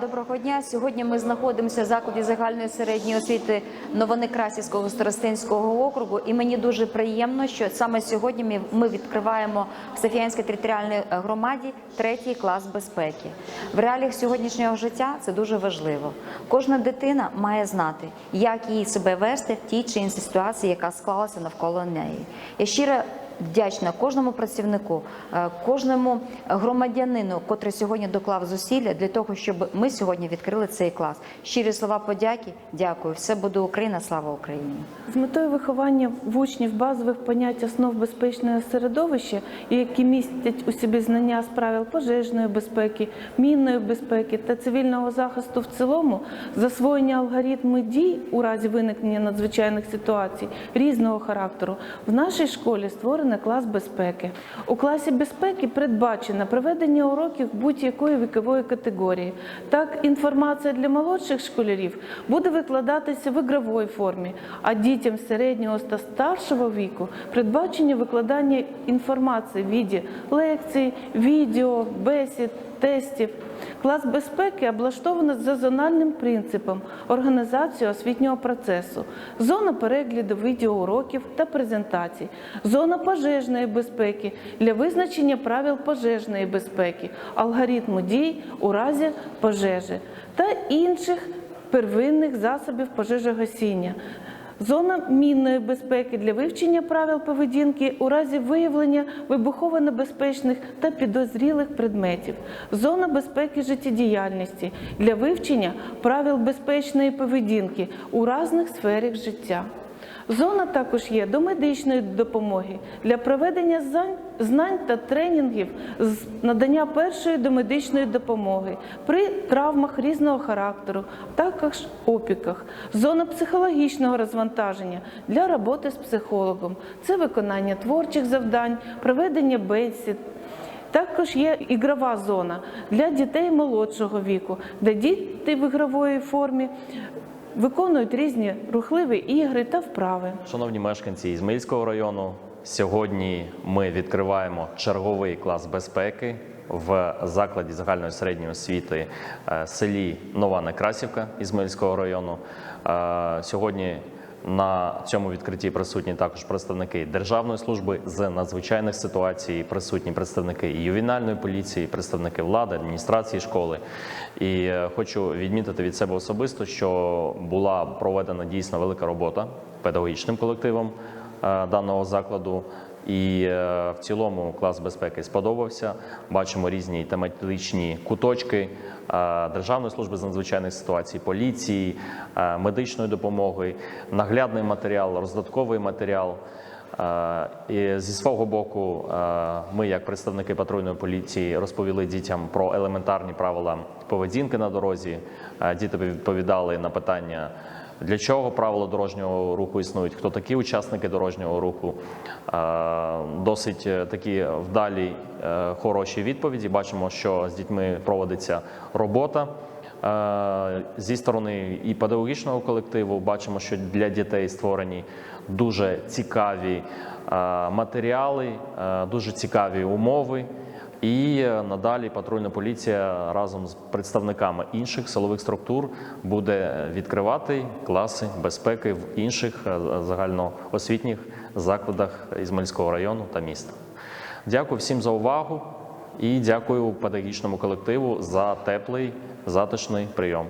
Доброго дня. Сьогодні ми знаходимося в закладі загальної середньої освіти Новоneкрасівського старостинського округу. І мені дуже приємно, що саме сьогодні ми- відкриваємо в Софіянській територіальній громаді третій клас безпеки. В реаліях сьогоднішнього життя це дуже важливо. Кожна дитина має знати, як їй себе вести в тій чи іншій ситуації, яка склалася навколо неї. Я щиро вдячна кожному працівнику, е, кожному громадянину, котрий сьогодні доклав зусилля для того, щоб ми сьогодні відкрили цей клас. Щирі слова подяки. Дякую. Все буде Україна. Слава Україні. З метою виховання в учнів базових понять основ безпечного середовища, які містять у собі знання з правил пожежної безпеки, мінної безпеки та цивільного захисту в цілому, засвоєння алгоритму дій у разі виникнення надзвичайних ситуацій різного характеру, в нашій школі створений клас безпеки. У класі безпеки передбачено проведення уроків будь-якої вікової категорії. Так, інформація для молодших школярів буде викладатися в ігровій формі, а дітям середнього та старшого віку передбачення викладання інформації в віді лекцій, відео, бесід, тестів. Клас безпеки облаштовано за зональним принципом організації освітнього процесу, зона перегляду відеоуроків та презентацій, зона пожежної безпеки для визначення правил пожежної безпеки, алгоритму дій у разі пожежі та інших первинних засобів пожежогасіння. Зона мінної безпеки для вивчення правил поведінки у разі виявлення вибухово-небезпечних та підозрілих предметів. Зона безпеки життєдіяльності для вивчення правил безпечної поведінки у різних сферах життя. Зона також є до медичної допомоги для проведення знань та тренінгів з надання першої домедичної допомоги при травмах різного характеру, також опіках. Зона психологічного розвантаження для роботи з психологом. Це виконання творчих завдань, проведення бесід, також є ігрова зона для дітей молодшого віку, де діти в ігровій формі виконують різні рухливі ігри та вправи. Шановні мешканці Ізмаїльського району, сьогодні ми відкриваємо черговий клас безпеки в закладі загальної середньої освіти е, селі Нова Некрасівка Ізмаїльського району. Е, Сьогодні на цьому відкритті присутні також представники Державної служби з надзвичайних ситуацій, присутні представники і ювенальної поліції, представники влади, адміністрації школи. І е, хочу відмітити від себе особисто, що була проведена дійсно велика робота педагогічним колективом е, даного закладу. І е, в цілому клас безпеки сподобався. Бачимо різні тематичні куточки е, Державної служби з надзвичайних ситуацій, поліції, е, медичної допомоги, наглядний матеріал, роздатковий матеріал. І зі свого боку, ми, як представники патрульної поліції, розповіли дітям про елементарні правила поведінки на дорозі. Діти відповідали на питання. Для чого правила дорожнього руху існують? Хто такі учасники дорожнього руху? Е, Досить е, такі вдалі е, хороші відповіді. Бачимо, що з дітьми проводиться робота. Зі сторони і педагогічного колективу бачимо, що для дітей створені дуже цікаві матеріали, дуже цікаві умови. І е, надалі патрульна поліція разом з представниками інших силових структур буде відкривати класи безпеки в інших е, загальноосвітніх закладах Ізмаїльського району та міста. Дякую всім за увагу і дякую педагогічному колективу за теплий затишний прийом.